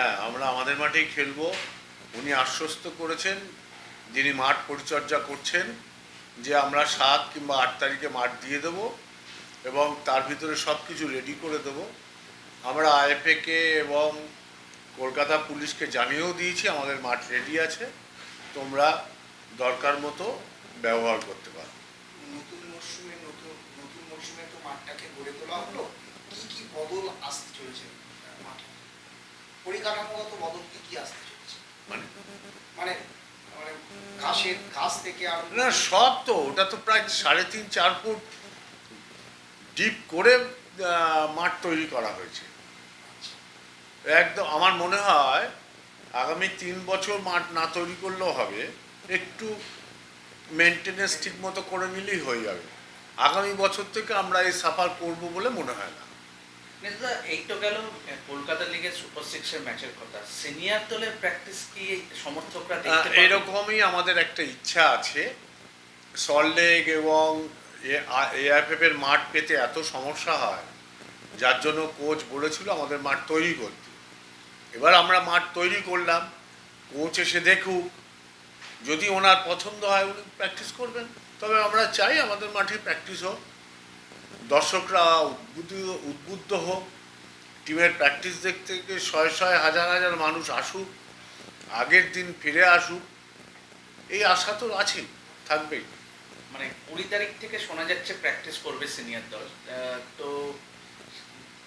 হ্যাঁ আমরা আমাদের মাঠেই খেলব। উনি আশ্বস্ত করেছেন, যিনি মাঠ পরিচর্যা করছেন, যে আমরা সাত কিংবা আট তারিখে মাঠ দিয়ে দেব এবং তার ভিতরে সব কিছু রেডি করে দেব। আমরা আইএফএকে এবং কলকাতা পুলিশকে জানিয়েও দিয়েছি, আমাদের মাঠ রেডি আছে। তোমরা দরকার মতো ব্যবহার করতে পারো। নতুন মরশুমে, নতুন তো মাঠটাকে গড়ে তোলা হলো। কি কি বদল আসতে চলেছে মাঠে? পরিকাঠামোগত বদল কি কি আসতে চলেছে? মানে? মানে মানে ঘাসের ঘাস থেকে আর না সব তো ওটা তো প্রায় সাড়ে তিন চার ফুট ডিপ করে মাঠ তৈরি করা হয়েছে। একদম আমার মনে হয় আগামী তিন বছর মাঠ না তৈরি করলেও হবে একটু মেনটেনেন্স ঠিক মতো করে নিলেই হয়ে যাবে। আগামী বছর থেকে আমরা এই সাফার করব বলে মনে হয় না। নেতা এই তো গেল কলকাতা লিগের সুপার সিক্সের ম্যাচের কথা। সিনিয়র দলের প্র্যাকটিস কি সমর্থকরা দেখতে এরকমই আমাদের একটা ইচ্ছা আছে। সল্টলেক এবং এআইএফএফ এর মাঠ পেতে এত সমস্যা হয় যার জন্য কোচ বলেছিল আমাদের মাঠ তৈরি করতে। এবার আমরা মাঠ তৈরি করলাম কোচ এসে দেখুক যদি ওনার পছন্দ হয় উনি প্র্যাকটিস করবেন। তবে আমরা চাই আমাদের মাঠে প্র্যাকটিস হোক। দর্শকরা উদ্বুদ্ধ উদ্বুদ্ধ হোক। টিমের প্র্যাকটিস দেখতে গিয়ে শয়ে শয়ে হাজার হাজার মানুষ আসুক আগের দিন ফিরে আসুক এই আশা তো আছেই থাকবেই। মানে কুড়ি তারিখ থেকে শোনা যাচ্ছে প্র্যাকটিস করবে সিনিয়র দল। তো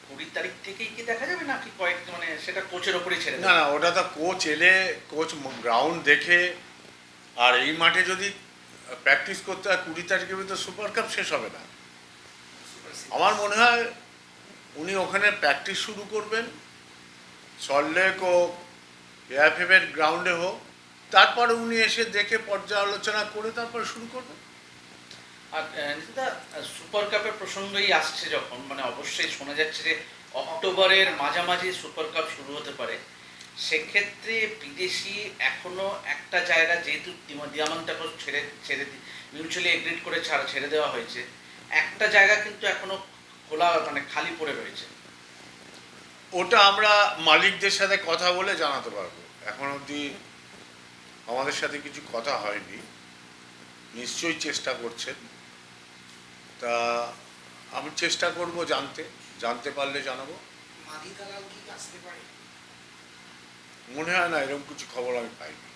কুড়ি তারিখ থেকেই কি দেখা যাবে নাকি কয়েক মানে সেটা কোচের ওপরেই ছেড়ে না না ওটা তো কোচ এলে কোচ গ্রাউন্ড দেখে আর এই মাঠে যদি প্র্যাকটিস করতে হয় কুড়ি তারিখের ভিতর সুপার কাপ শেষ হবে না। আমার মনে হয় উনি ওখানে প্র্যাকটিস শুরু করবেন। সল্টলেক ও এআইএফএফ এর গ্রাউন্ডে হোক, তারপরে উনি এসে দেখে পর্যালোচনা করে তারপরে শুরু করবেন। আর নিতা সুপার কাপের প্রসঙ্গই আসছে যখন মানে অবশ্যই শোনা যাচ্ছে যে অক্টোবরের মাঝামাঝি সুপার কাপ শুরু হতে পারে। সেক্ষেত্রে বিদেশি এখনও একটা জায়গা, যেহেতু ছেড়ে ছেড়ে মিউচুয়ালি এগ্রিড করে ছাড়া ছেড়ে দেওয়া হয়েছে একটা জায়গা কিন্তু এখনও খোলা মানে খালি পড়ে রয়েছে। ওটা আমরা মালিকদের সাথে কথা বলে জানাতে পারব। এখন অবধি আমাদের সাথে কিছু কথা হয়নি। নিশ্চয়ই চেষ্টা করছেন। তা আমি চেষ্টা করব জানতে। জানতে পারলে জানাব। মাদি আসতে পারে মনে হয় না এরকম কিছু খবর আমি পাইনি।